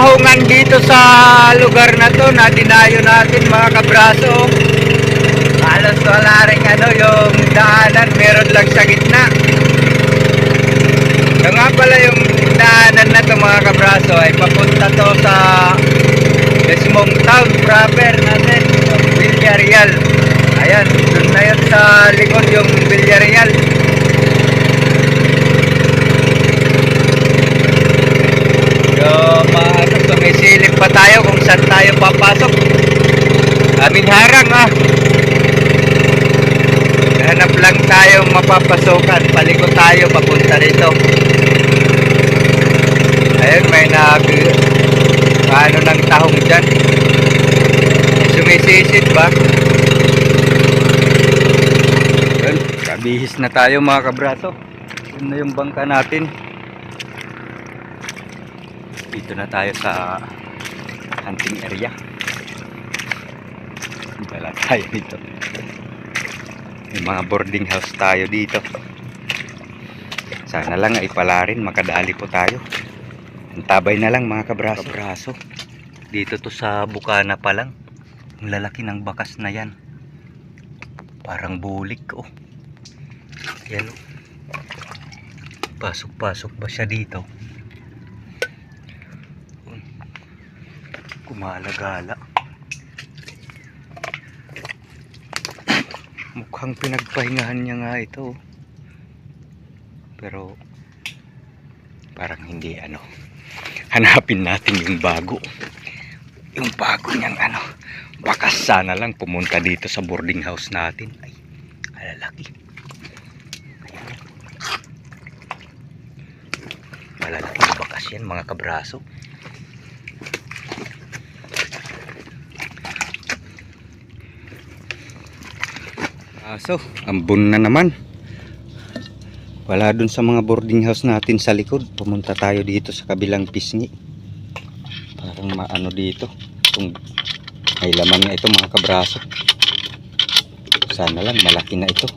lang dito sa lugar na to na dinayo natin mga kabraso. Halos wala rin ano yung daanan, meron lang sa gitna. Ito nga pala yung daanan na to mga kabraso ay papunta to sa mismong town proper natin, Villarreal. Ayan, dun na yun sa likod yung Villarreal. So, maano, sumisilip pa tayo kung saan tayo papasok. Aming harang ah. Hanap lang tayo mapapasokan. Paliko tayo papunta rito. Ayun, may nag... Ano ng tahong dyan. Sumisisid ba? Ayun, kabihis na tayo mga kabraso. Yun na yung bangka natin. Dito na tayo sa hunting area. Dala tayo dito. May mga boarding house tayo dito. Sana lang ay pala rin makadali po tayo. Antabay na lang mga kabraso. kabraso. Dito to sa Bukana pa lang. Ang lalaki ng bakas na yan. Parang bulik oh. Yan oh. Pasok-pasok ba siya dito? Kumalagala. Mukhang pinagpahingahan niya nga ito. Pero parang hindi ano. Hanapin natin yung bago. Yung bago niyang ano. Bakas sana lang pumunta dito sa boarding house natin. Ay, alalaki. Malalaki bakas yan mga kabraso. Aso, ambon na naman. Wala dun sa mga boarding house natin sa likod. Pumunta tayo dito sa kabilang pisngi. Parang maano dito. Kung may laman nga ito mga kabraso. Sana lang malaki na ito.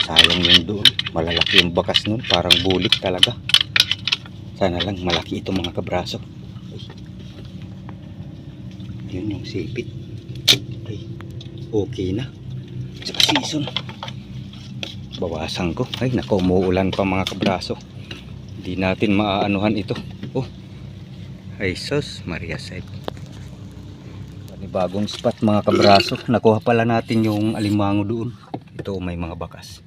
Sayang yung doon. Malalaki yung bakas nun. Parang bulik talaga. Sana lang malaki ito mga kabraso. Yun yung sipit. Ay. Okay na sa season. Bawasan ko. Ay nako umuulan pa mga kabraso. Hindi natin maaanuhan ito. Oh. Ay sus Maria Saib bagong spot mga kabraso. Nakuha pala natin yung alimango doon. Ito may mga bakas.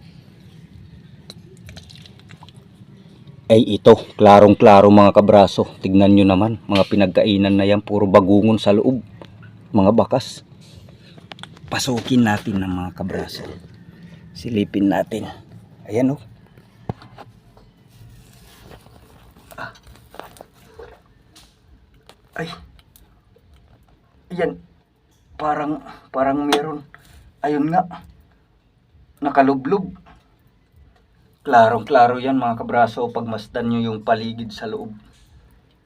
Ay ito. Klarong klaro mga kabraso. Tignan nyo naman. Mga pinagkainan na yan. Puro bagungon sa loob. Mga bakas pasukin natin ng mga kabraso. Silipin natin. Ayan oh. Ah. ay. Ayan. Parang parang meron. Ayun nga. Nakalublob klarong klaro yan mga kabraso pag masdan nyo yung paligid sa loob.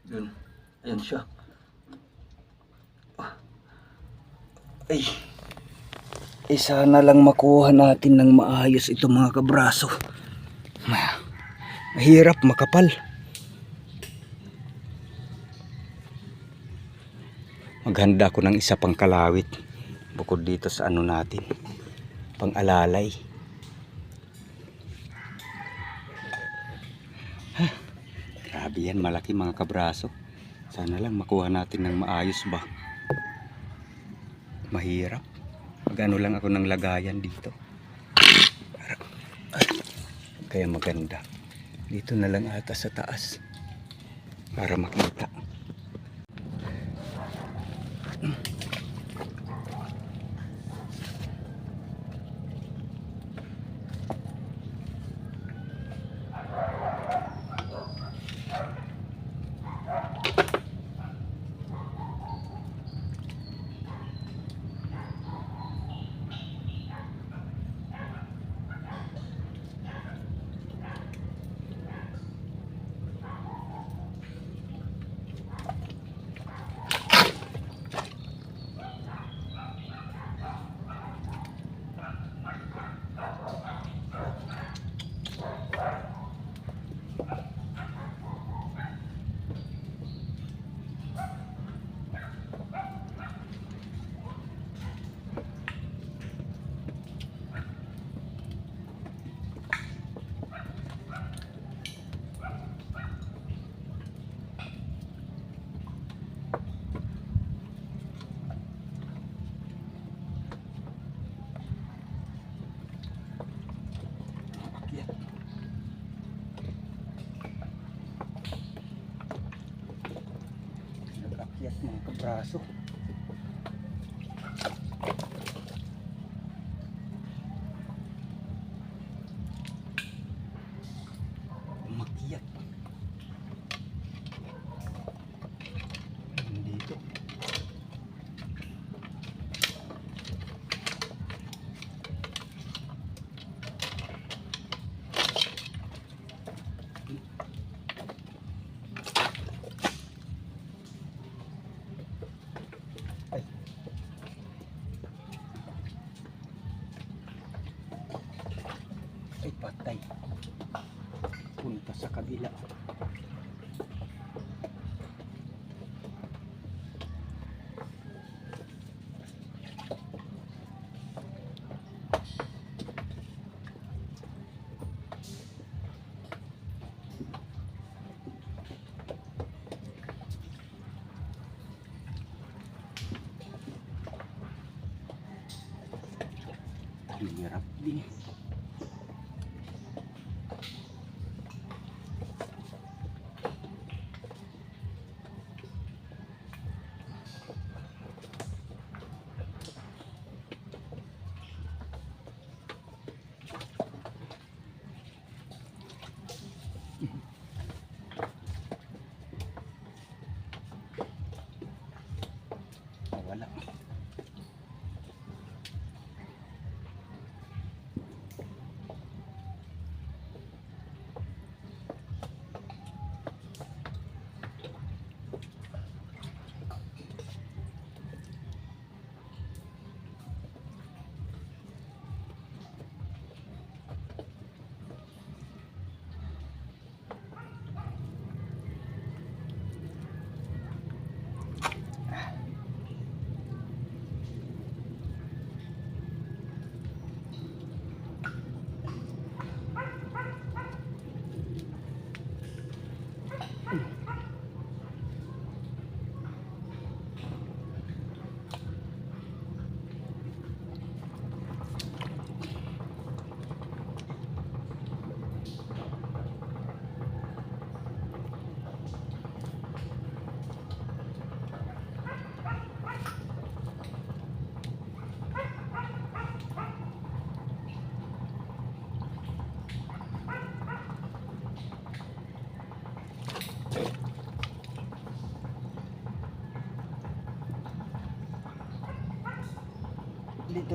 Yun. Ayan siya. Ah. ay eh sana lang makuha natin ng maayos ito mga kabraso. Ma- Mahirap makapal. Maghanda ako ng isa pang kalawit. Bukod dito sa ano natin. Pang alalay. Ha, grabe yan. Malaki mga kabraso. Sana lang makuha natin ng maayos ba. Mahirap magano lang ako ng lagayan dito. Kaya maganda. Dito na lang ata sa taas. Para makita kabraso. Umakyat. Nandito. Ay. Ay, patay. Punta sa kabila. Hirap din.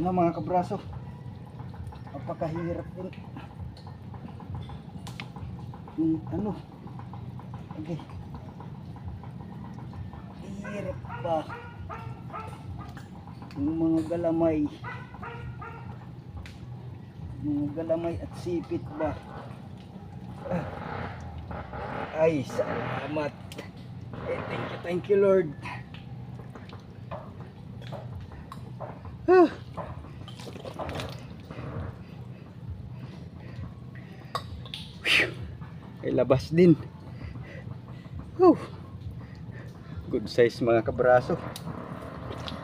Na mga kabraso. Napakahirap din. Yung ano. Okay. Hirap ba? Yung mga galamay. Mga galamay at sipit ba? Ah. Ay, salamat. Eh, thank you, thank you, Lord. Ah. Phew. Ay labas din. Whew. Good size mga kabraso.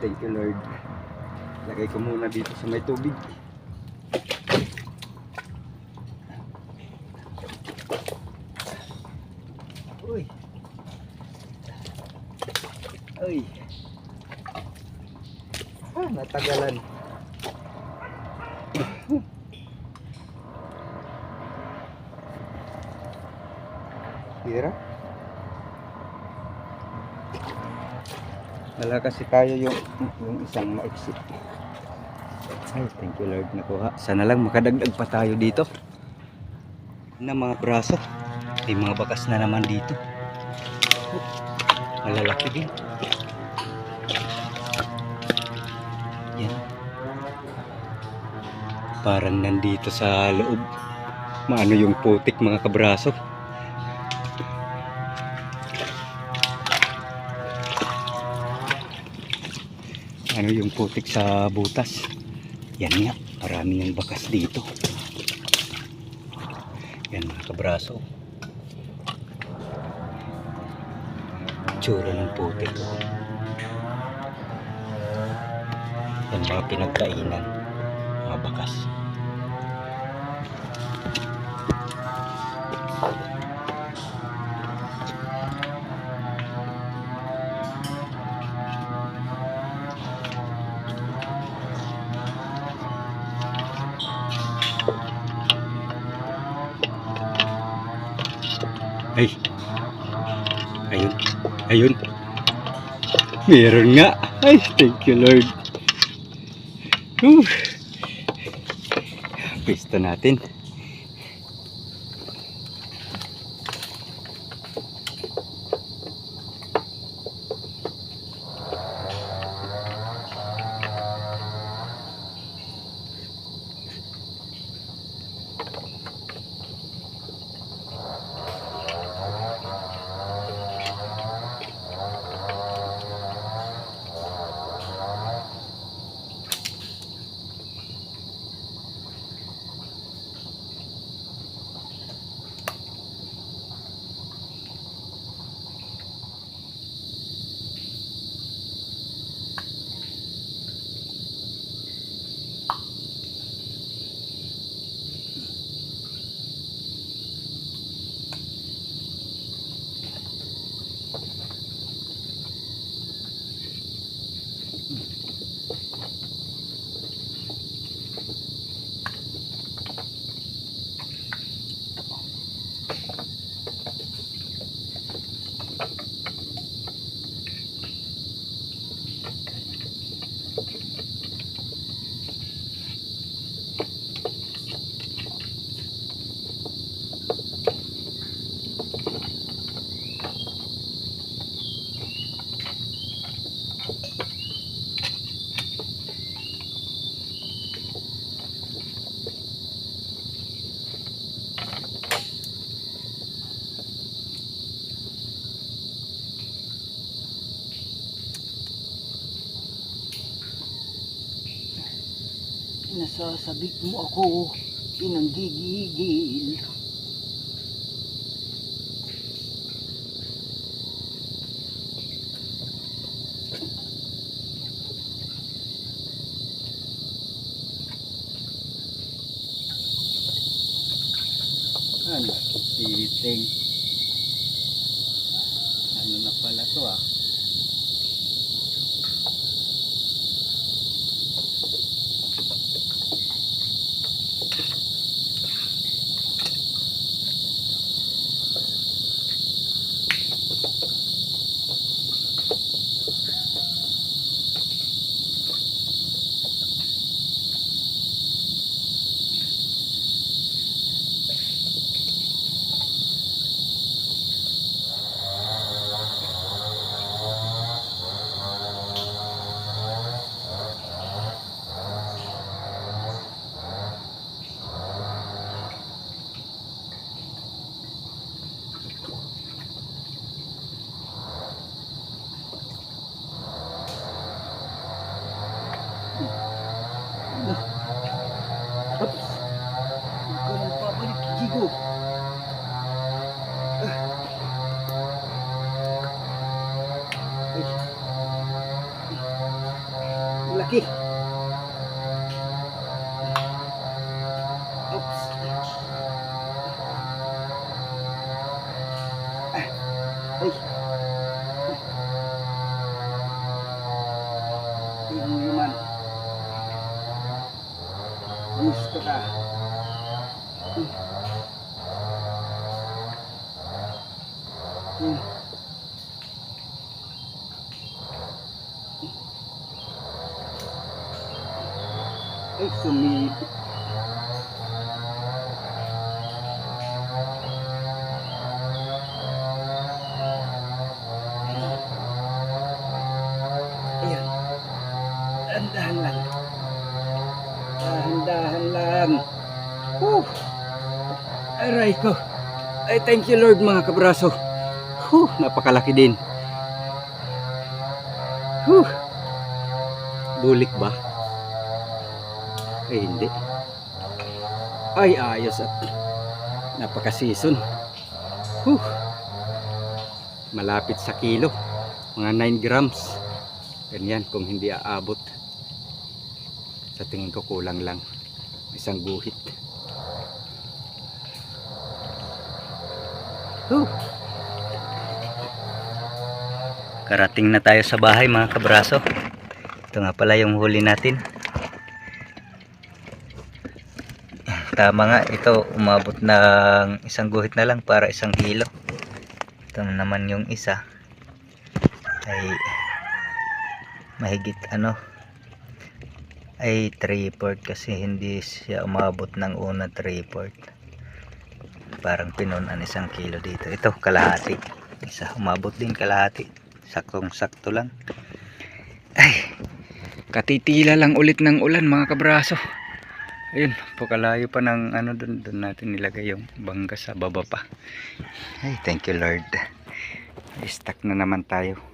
Thank you Lord. Lagay ko muna dito sa may tubig. Uy. Uy. Ah, natagalan. Hirap. Wala kasi tayo yung, yung isang maiksi. Ay, thank you Lord nakuha. Sana lang makadagdag pa tayo dito. Na mga braso. May mga bakas na naman dito. Malalaki din. Yan. Parang nandito sa loob. Maano yung putik mga kabraso. Ano yung putik sa butas? Yan nga marami yung bakas dito. Yan mga kabraso. Tsura ng putik. Yan mga pinagkainan mga bakas Ayun. Meron nga. Ay, thank you Lord. Whew. Pwesto natin. Nasasabik mo ako, pinanggigigil. Ano, titing. Ano na pala to ah? Oops. Huwag ka nang babalik, Jigo. Ah. Ay. Ang Laki. Oops. Ah. Ay. Dahan-dahan lang. Dahan-dahan lang. Whew. Aray ko. Ay, thank you Lord mga kabraso. Whew, napakalaki din. Whew. Bulik ba? Eh, hindi. Ay, ayos at napaka-season. Whew. Malapit sa kilo. Mga 9 grams. Ganyan kung hindi aabot. Sa tingin ko kulang lang. Isang guhit. Whew. Karating na tayo sa bahay mga kabraso. Ito nga pala yung huli natin. Tama nga, ito umabot ng isang guhit na lang para isang kilo. ito naman yung isa ay mahigit ano ay 3 port kasi hindi siya umabot ng una 3 port parang pinunan isang kilo dito. Ito kalahati. Isa umabot din kalahati. Saktong sakto lang. Ay katitila lang ulit ng ulan mga kabraso. Ayun pakalayo pa ng ano dun, dun natin nilagay yung bangga sa baba pa. Ay thank you lord. Stuck na naman tayo